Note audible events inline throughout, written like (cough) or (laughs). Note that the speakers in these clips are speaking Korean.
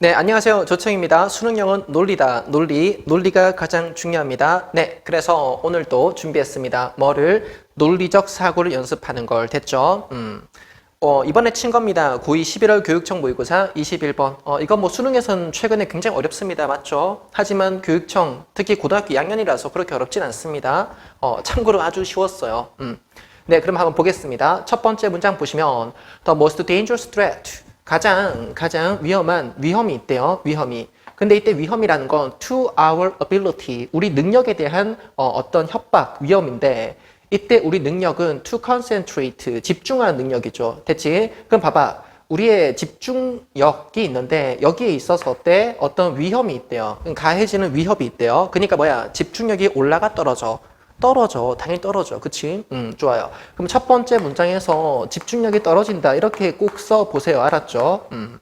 네, 안녕하세요. 조청입니다. 수능형은 논리다. 논리. 논리가 가장 중요합니다. 네, 그래서 오늘도 준비했습니다. 뭐를? 논리적 사고를 연습하는 걸 됐죠? 음. 어, 이번에 친 겁니다. 고2 11월 교육청 모의고사 21번. 어, 이건 뭐 수능에선 최근에 굉장히 어렵습니다. 맞죠? 하지만 교육청, 특히 고등학교 2학년이라서 그렇게 어렵진 않습니다. 어, 참고로 아주 쉬웠어요. 음. 네, 그럼 한번 보겠습니다. 첫 번째 문장 보시면 The most dangerous threat. 가장 가장 위험한 위험이 있대요. 위험이. 근데 이때 위험이라는 건 to our ability, 우리 능력에 대한 어, 떤 협박, 위험인데 이때 우리 능력은 to concentrate, 집중하는 능력이죠. 됐지? 그럼 봐봐. 우리의 집중력이 있는데 여기에 있어서 어때? 어떤 위험이 있대요. 가해지는 위협이 있대요. 그러니까 뭐야? 집중력이 올라가 떨어져. 떨어져. 당연히 떨어져. 그치? 음, 좋아요. 그럼 첫 번째 문장에서 집중력이 떨어진다. 이렇게 꼭 써보세요. 알았죠? 음.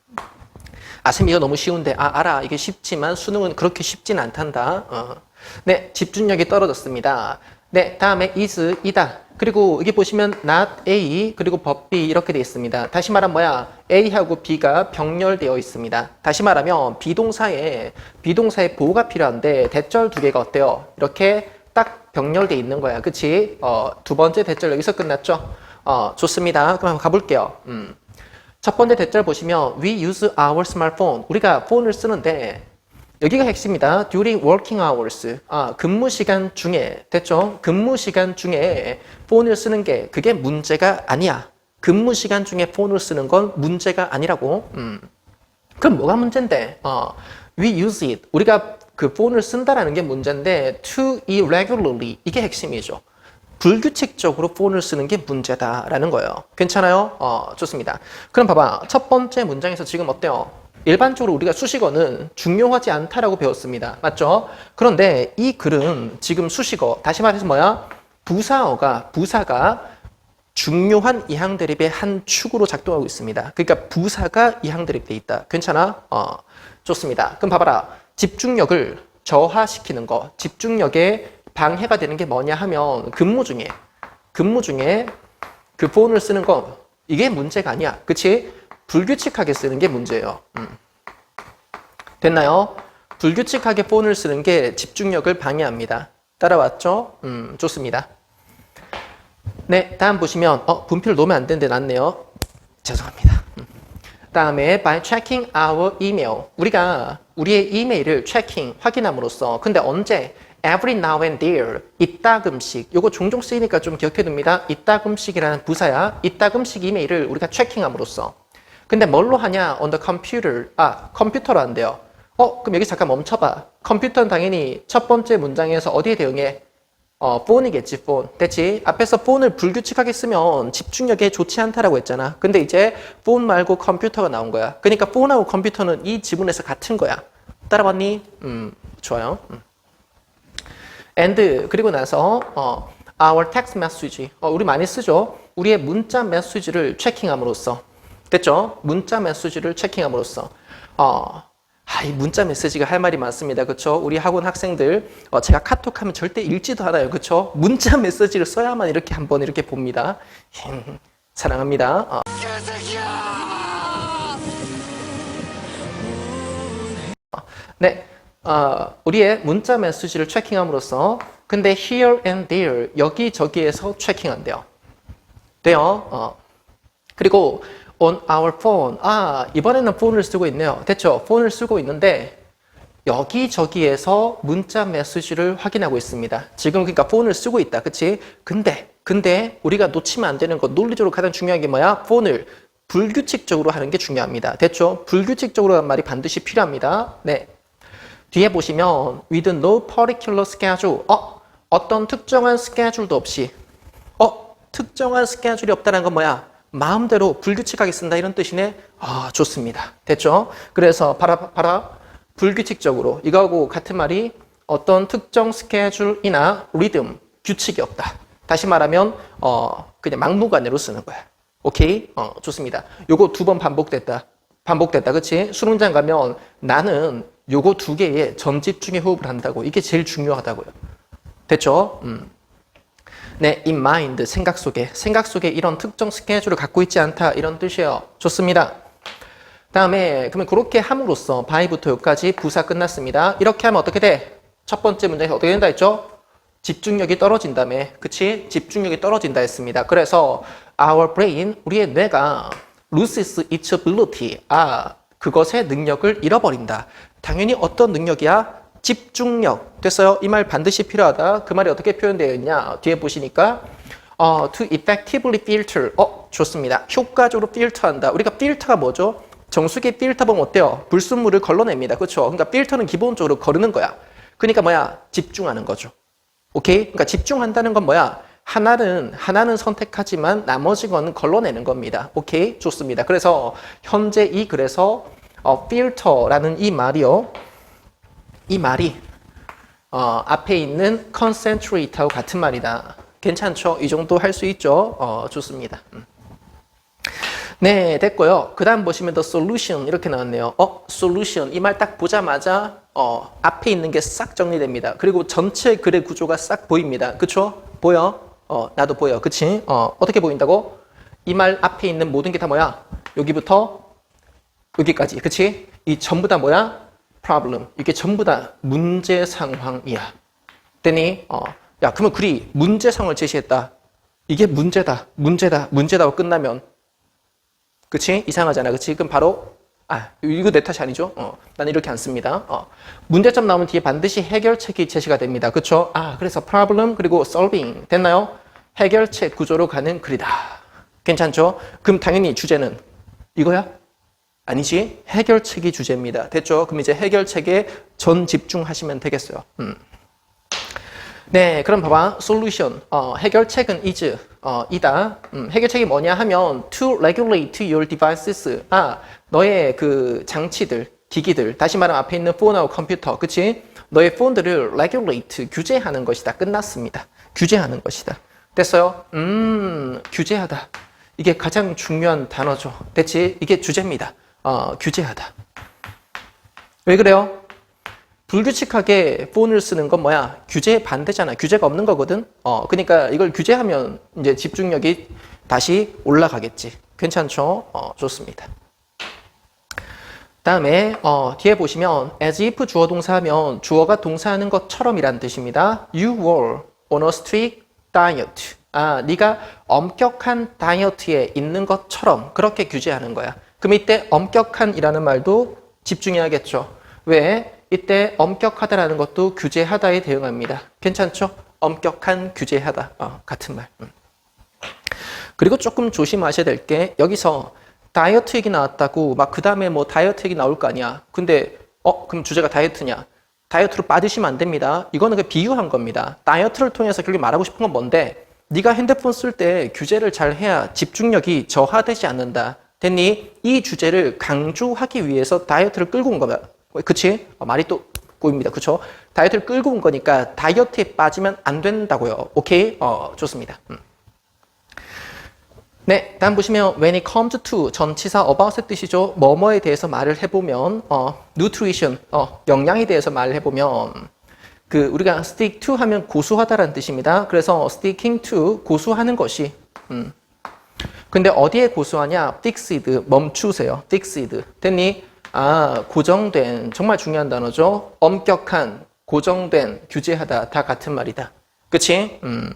아, 쌤, 이거 너무 쉬운데. 아, 알아. 이게 쉽지만 수능은 그렇게 쉽진 않단다. 어. 네, 집중력이 떨어졌습니다. 네, 다음에 is, 이다. 그리고 여기 보시면 not A, 그리고 but B 이렇게 되어 있습니다. 다시 말하면 뭐야? A하고 B가 병렬되어 있습니다. 다시 말하면 비동사에, 비동사에 보호가 필요한데 대절 두 개가 어때요? 이렇게 딱 병렬돼 있는 거야. 그치? 어, 두 번째 대절 여기서 끝났죠? 어, 좋습니다. 그럼 가볼게요. 음. 첫 번째 대절 보시면 we use our smartphone. 우리가 폰을 쓰는데 여기가 핵심이다. during working hours. 아, 근무 시간 중에 됐죠? 근무 시간 중에 폰을 쓰는 게 그게 문제가 아니야. 근무 시간 중에 폰을 쓰는 건 문제가 아니라고. 음. 그럼 뭐가 문제인데? 어, we use it. 우리가 그 폰을 쓴다라는 게 문제인데 to irregularly 이게 핵심이죠. 불규칙적으로 폰을 쓰는 게 문제다라는 거예요. 괜찮아요? 어, 좋습니다. 그럼 봐봐. 첫 번째 문장에서 지금 어때요? 일반적으로 우리가 수식어는 중요하지 않다라고 배웠습니다. 맞죠? 그런데 이 글은 지금 수식어, 다시 말해서 뭐야? 부사어가, 부사가 중요한 이항 대립의 한 축으로 작동하고 있습니다. 그러니까 부사가 이항 대립돼 있다. 괜찮아? 어, 좋습니다. 그럼 봐봐라. 집중력을 저하시키는 거, 집중력에 방해가 되는 게 뭐냐 하면 근무 중에, 근무 중에 그 폰을 쓰는 거, 이게 문제가 아니야. 그치? 불규칙하게 쓰는 게 문제예요. 음. 됐나요? 불규칙하게 폰을 쓰는 게 집중력을 방해합니다. 따라왔죠? 음, 좋습니다. 네, 다음 보시면, 어, 분필 놓으면 안 되는데 놨네요. 죄송합니다. 음. 다음에 by checking our email. 우리가 우리의 이메일을 checking, 확인함으로써 근데 언제? every now and there. 이따금씩. 요거 종종 쓰이니까 좀 기억해 둡니다. 이따금씩이라는 부사야. 이따금씩 이메일을 우리가 체킹함으로써. 근데 뭘로 하냐? on the computer. 아, 컴퓨터로 한대요. 어, 그럼 여기 잠깐 멈춰봐. 컴퓨터는 당연히 첫 번째 문장에서 어디에 대응해? 어, 폰이겠지, 폰. 됐지? 앞에서 폰을 불규칙하게 쓰면 집중력에 좋지 않다라고 했잖아. 근데 이제 폰 말고 컴퓨터가 나온 거야. 그러니까 폰하고 컴퓨터는 이 지문에서 같은 거야. 따라봤니? 음, 좋아요. 음. and 그리고 나서 어, our text message. 어, 우리 많이 쓰죠. 우리의 문자 메시지를 체킹함으로써 됐죠? 문자 메시지를 체킹함으로써 어, 아, 이 문자 메시지가 할 말이 많습니다. 그렇죠? 우리 학원 학생들 어, 제가 카톡하면 절대 읽지도 않아요. 그렇죠? 문자 (laughs) 메시지를 써야만 이렇게 한번 이렇게 봅니다. 사랑합니다. 어. 네, 어, 우리의 문자 메시지를 체킹함으로써 근데 here and there 여기 저기에서 체킹한대요. 돼요. 어. 그리고 on our phone. 아, 이번에는 폰을 쓰고 있네요. 됐죠? 폰을 쓰고 있는데 여기저기에서 문자 메시지를 확인하고 있습니다. 지금 그러니까 폰을 쓰고 있다. 그치? 근데 근데 우리가 놓치면 안 되는 거 논리적으로 가장 중요한 게 뭐야? 폰을 불규칙적으로 하는 게 중요합니다. 됐죠? 불규칙적으로 하는 말이 반드시 필요합니다. 네. 뒤에 보시면 with no particular schedule. 어, 어떤 특정한 스케줄도 없이. 어, 특정한 스케줄이 없다는 건 뭐야? 마음대로 불규칙하게 쓴다 이런 뜻이네. 아, 좋습니다. 됐죠? 그래서 봐라 봐라 불규칙적으로 이거하고 같은 말이 어떤 특정 스케줄이나 리듬, 규칙이 없다. 다시 말하면 어, 그냥 막무가내로 쓰는 거야. 오케이? 어, 좋습니다. 요거 두 번 반복됐다. 반복됐다. 그치? 수능장 가면 나는 요거 두 개의 전집중의 호흡을 한다고. 이게 제일 중요하다고요. 됐죠? 음. 네, in mind, 생각 속에. 생각 속에 이런 특정 스케줄을 갖고 있지 않다. 이런 뜻이에요. 좋습니다. 다음에 그러면 그렇게 함으로써 바이부터 여기까지 부사 끝났습니다. 이렇게 하면 어떻게 돼? 첫 번째 문제 어떻게 된다 했죠? 집중력이 떨어진다며. 그치? 집중력이 떨어진다 했습니다. 그래서 our brain, 우리의 뇌가 loses its ability. 아, 그것의 능력을 잃어버린다. 당연히 어떤 능력이야? 집중력. 됐어요? 이 말 반드시 필요하다. 그 말이 어떻게 표현되어 있냐? 뒤에 보시니까 어, to effectively filter. 어, 좋습니다. 효과적으로 필터한다. 우리가 필터가 뭐죠? 정수기 필터 보면 어때요? 불순물을 걸러냅니다. 그렇죠? 그러니까 필터는 기본적으로 거르는 거야. 그러니까 뭐야? 집중하는 거죠. 오케이? 그러니까 집중한다는 건 뭐야? 하나는 하나는 선택하지만 나머지 거는 걸러내는 겁니다. 오케이? 좋습니다. 그래서 현재 이 그래서 어, 필터라는 이 말이요. 이 말이 어, 앞에 있는 concentrate하고 같은 말이다. 괜찮죠? 이 정도 할 수 있죠? 어, 좋습니다. 음. 네, 됐고요. 그 다음 보시면 the solution 이렇게 나왔네요. 어, solution 이 말 딱 보자마자 어, 앞에 있는 게 싹 정리됩니다. 그리고 전체 글의 구조가 싹 보입니다. 그쵸? 보여? 어, 나도 보여. 그치? 어, 어떻게 보인다고? 이 말 앞에 있는 모든 게 다 뭐야? 여기부터 여기까지. 그치? 이 전부 다 뭐야? Problem. 이게 전부 다 문제 상황이야. 됐니? 어, 야, 그러면 글이 문제 상황을 제시했다. 이게 문제다. 문제다. 문제다고 끝나면 그치? 이상하잖아. 그치? 그럼 바로, 아, 이거 내 탓이 아니죠? 어, 나는 이렇게 안 씁니다. 어, 문제점 나오면 뒤에 반드시 해결책이 제시가 됩니다. 그쵸? 아, 그래서 problem, 그리고 solving. 됐나요? 해결책 구조로 가는 글이다. 괜찮죠? 그럼 당연히 주제는 이거야? 아니지? 해결책이 주제입니다. 됐죠? 그럼 이제 해결책에 전 집중하시면 되겠어요. 음. 네, 그럼 봐봐. 솔루션. 어, 해결책은 is. 어, 이다. 음, 해결책이 뭐냐 하면 to regulate your devices. 아, 너의 그 장치들, 기기들. 다시 말하면 앞에 있는 폰하고 컴퓨터. 그치? 너의 폰들을 regulate, 규제하는 것이다. 끝났습니다. 규제하는 것이다. 됐어요? 음, 규제하다. 이게 가장 중요한 단어죠. 됐지? 이게 주제입니다. 어, 규제하다. 왜 그래요? 불규칙하게 폰을 쓰는 건 뭐야? 규제의 반대잖아. 규제가 없는 거거든. 어, 그러니까 이걸 규제하면 이제 집중력이 다시 올라가겠지. 괜찮죠? 어, 좋습니다. 다음에 어, 뒤에 보시면 as if 주어 동사하면 주어가 동사하는 것처럼이란 뜻입니다. You were on a strict diet. 아, 네가 엄격한 다이어트에 있는 것처럼 그렇게 규제하는 거야. 그럼 이때 엄격한이라는 말도 집중해야겠죠. 왜? 이때 엄격하다라는 것도 규제하다에 대응합니다. 괜찮죠? 엄격한 규제하다. 어, 같은 말. 음. 그리고 조금 조심하셔야 될 게 여기서 다이어트 얘기 나왔다고 막 그 다음에 뭐 다이어트 얘기 나올 거 아니야. 근데 어 그럼 주제가 다이어트냐? 다이어트로 빠지시면 안 됩니다. 이거는 그 비유한 겁니다. 다이어트를 통해서 결국 말하고 싶은 건 뭔데? 네가 핸드폰 쓸 때 규제를 잘 해야 집중력이 저하되지 않는다. 됐니? 이 주제를 강조하기 위해서 다이어트를 끌고 온 거야. 그치? 어, 말이 또 꼬입니다. 그쵸? 다이어트를 끌고 온 거니까 다이어트에 빠지면 안 된다고요. 오케이? 어, 좋습니다. 음. 네, 다음 보시면 when it comes to 전치사 about의 뜻이죠. 뭐뭐에 대해서 말을 해보면 어, nutrition, 어, 영양에 대해서 말을 해보면 그 우리가 stick to 하면 고수하다라는 뜻입니다. 그래서 sticking to 고수하는 것이 음. 근데 어디에 고수하냐? fixed 멈추세요. fixed 됐니? 아 고정된 정말 중요한 단어죠. 엄격한 고정된 규제하다 다 같은 말이다. 그치? 음.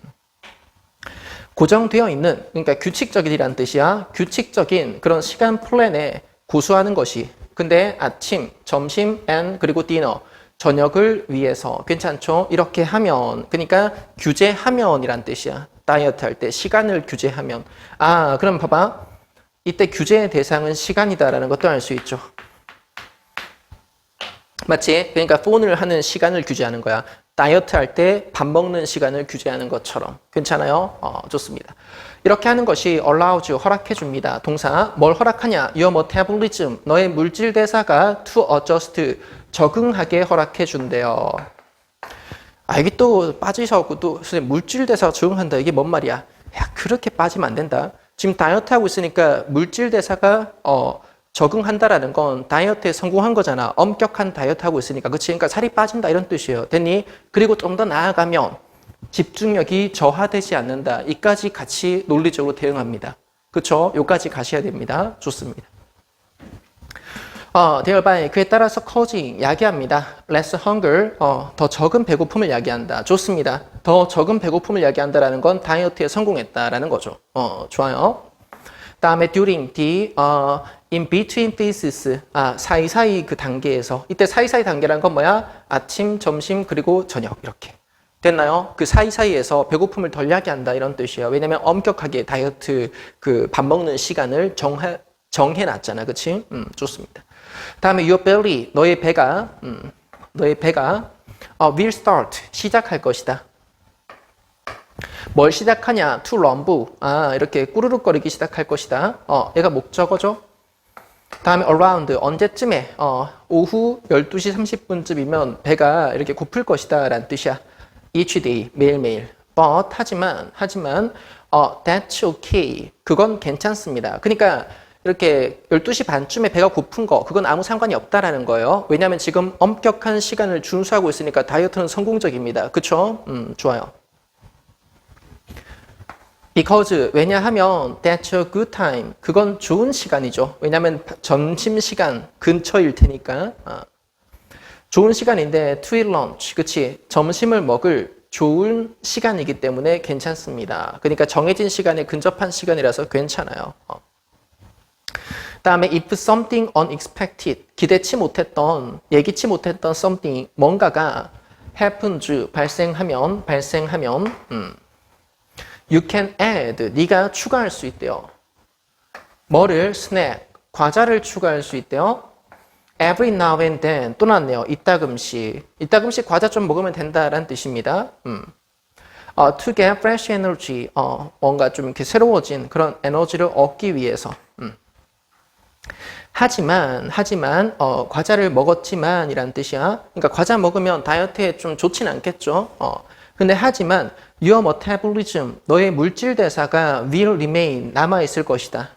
고정되어 있는 그러니까 규칙적이라는 뜻이야. 규칙적인 그런 시간 플랜에 고수하는 것이 근데 아침, 점심, 앤 그리고 디너 저녁을 위해서 괜찮죠? 이렇게 하면 그러니까 규제하면이란 뜻이야. 다이어트 할 때 시간을 규제하면 아 그럼 봐봐 이때 규제의 대상은 시간이다라는 것도 알 수 있죠. 맞지? 그러니까 폰을 하는 시간을 규제하는 거야. 다이어트 할 때 밥 먹는 시간을 규제하는 것처럼 괜찮아요? 어, 좋습니다. 이렇게 하는 것이 allows 허락해 줍니다. 동사 뭘 허락하냐? Your metabolism 너의 물질 대사가 to adjust 적응하게 허락해 준대요. 아 이게 또 빠지셔갖고 또 선생님 물질 대사가 적응한다 이게 뭔 말이야? 야 그렇게 빠지면 안 된다. 지금 다이어트 하고 있으니까 물질 대사가 어 적응한다라는 건 다이어트에 성공한 거잖아. 엄격한 다이어트 하고 있으니까. 그치? 그러니까 살이 빠진다 이런 뜻이에요. 됐니? 그리고 좀 더 나아가면 집중력이 저하되지 않는다. 이까지 같이 논리적으로 대응합니다. 그쵸? 요까지 가셔야 됩니다. 좋습니다. 어, thereby 그에 따라서 causing 야기합니다. less hunger 어, 더 적은 배고픔을 야기한다. 좋습니다. 더 적은 배고픔을 야기한다라는 건 다이어트에 성공했다라는 거죠. 어, 좋아요. 다음에 during the 어, in between phases 아 사이사이 그 단계에서 이때 사이사이 단계란 건 뭐야? 아침, 점심 그리고 저녁 이렇게 됐나요? 그 사이사이에서 배고픔을 덜 야기한다 이런 뜻이에요. 왜냐면 엄격하게 다이어트 그 밥 먹는 시간을 정해 정해놨잖아, 그렇지? 음, 좋습니다. 다음에 your belly 너의 배가 음, 너의 배가 어, will start 시작할 것이다. 뭘 시작하냐? to rumble. 아, 이렇게 꾸르륵거리기 시작할 것이다. 어, 얘가 목적어죠. 다음에 around 언제쯤에 어, 오후 12시 30분쯤이면 배가 이렇게 고플 것이다 라는 뜻이야. each day 매일매일. but 하지만 하지만 어, that's okay. 그건 괜찮습니다. 그러니까 이렇게 12시 반쯤에 배가 고픈 거 그건 아무 상관이 없다라는 거예요. 왜냐하면 지금 엄격한 시간을 준수하고 있으니까 다이어트는 성공적입니다. 그쵸? 음, 좋아요. Because 왜냐하면 that's a good time. 그건 좋은 시간이죠. 왜냐하면 점심 시간 근처일 테니까. 아. 좋은 시간인데 to eat lunch, 그치? 점심을 먹을 좋은 시간이기 때문에 괜찮습니다. 그러니까 정해진 시간에 근접한 시간이라서 괜찮아요. 어. 다음에 if something unexpected, 기대치 못했던, 예기치 못했던 something, 뭔가가 happens, 발생하면, 발생하면, 음. You can add. 네가 추가할 수 있대요. 뭐를? snack. 과자를 추가할 수 있대요. Every now and then. 또 나왔네요. 이따금씩. 이따금씩 과자 좀 먹으면 된다라는 뜻입니다. 음. 어, to get fresh energy. 어, 뭔가 좀 이렇게 새로워진 그런 에너지를 얻기 위해서. 음. 하지만, 하지만, 어, 과자를 먹었지만이라는 뜻이야. 그러니까 과자 먹으면 다이어트에 좀 좋진 않겠죠. 어. 근데 하지만 your metabolism 너의 물질 대사가 will remain 남아 있을 것이다.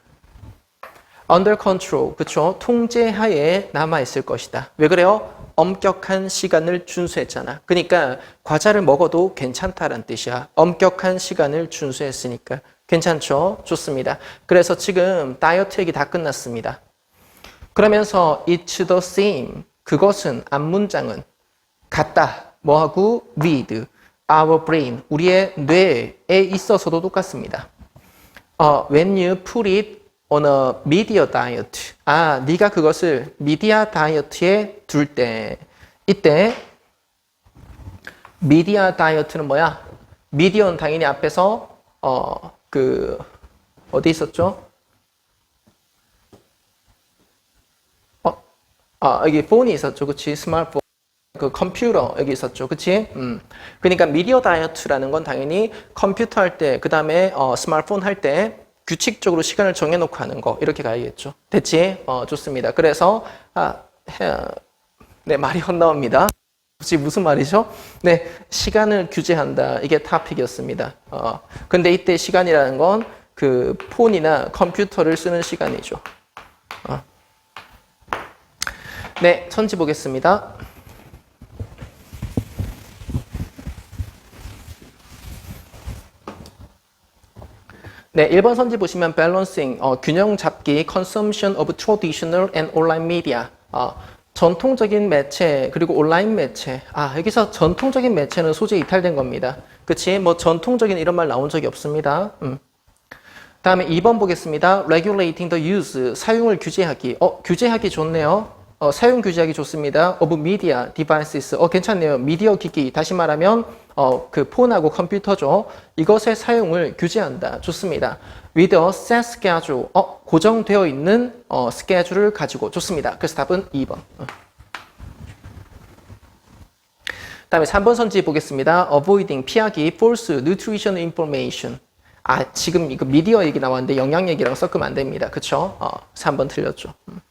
under control 그쵸 통제하에 남아 있을 것이다. 왜 그래요? 엄격한 시간을 준수했잖아. 그러니까 과자를 먹어도 괜찮다라는 뜻이야. 엄격한 시간을 준수했으니까 괜찮죠? 좋습니다. 그래서 지금 다이어트 얘기 다 끝났습니다. 그러면서 it's the same 그것은 앞 문장은 같다. 뭐하고 with our brain, 우리의 뇌에 있어서도 똑같습니다. 어, when you put it on a media diet, 아, 네가 그것을 미디어 다이어트에 둘 때, 이때 미디어 다이어트는 뭐야? 미디어는 당연히 앞에서 어, 그 어디 있었죠? 어, 아, 여기 폰이 있었죠, 그렇지? 스마트폰. 그 컴퓨터 여기 있었죠, 그치? 음. 그러니까 미디어 다이어트라는 건 당연히 컴퓨터 할 때, 그 다음에 어, 스마트폰 할 때 규칙적으로 시간을 정해놓고 하는 거 이렇게 가야겠죠. 됐지? 어, 좋습니다. 그래서 아, 해, 네 말이 헛나옵니다. 혹시 무슨 말이죠? 네, 시간을 규제한다. 이게 타픽이었습니다. 어, 근데 이때 시간이라는 건 그 폰이나 컴퓨터를 쓰는 시간이죠. 어. 네, 천지 보겠습니다. 네, 1번 선지 보시면 balancing, 어, 균형 잡기, consumption of traditional and online media. 어, 전통적인 매체 그리고 온라인 매체. 아, 여기서 전통적인 매체는 소재 이탈된 겁니다. 그치? 뭐 전통적인 이런 말 나온 적이 없습니다. 음. 다음에 2번 보겠습니다. regulating the use, 사용을 규제하기. 어, 규제하기 좋네요. 어, 사용 규제하기 좋습니다. of media devices. 어, 괜찮네요. 미디어 기기. 다시 말하면 어, 그 폰하고 컴퓨터죠. 이것의 사용을 규제한다. 좋습니다. with a set schedule. 어, 고정되어 있는 어, 스케줄을 가지고 좋습니다. 그래서 답은 2번. 어. 다음에 3번 선지 보겠습니다. avoiding 피하기 false nutrition information. 아, 지금 이거 미디어 얘기 나왔는데 영양 얘기랑 섞으면 안 됩니다. 그쵸? 어, 3번 틀렸죠. 음.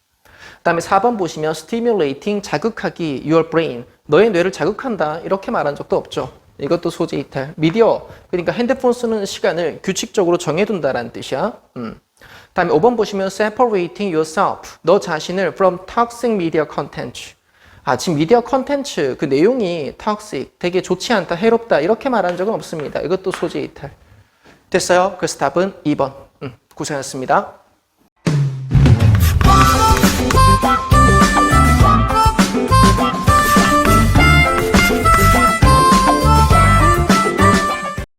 다음에 4번 보시면 stimulating 자극하기 your brain 너의 뇌를 자극한다 이렇게 말한 적도 없죠. 이것도 소재 이탈. 미디어. 그러니까 핸드폰 쓰는 시간을 규칙적으로 정해둔다라는 뜻이야. 음. 다음에 5번 보시면 separating yourself. 너 자신을 from toxic media content. 아, 지금 미디어 컨텐츠 그 내용이 toxic, 되게 좋지 않다, 해롭다 이렇게 말한 적은 없습니다. 이것도 소재 이탈. 됐어요? 그래서 답은 2번. 음, 고생하셨습니다.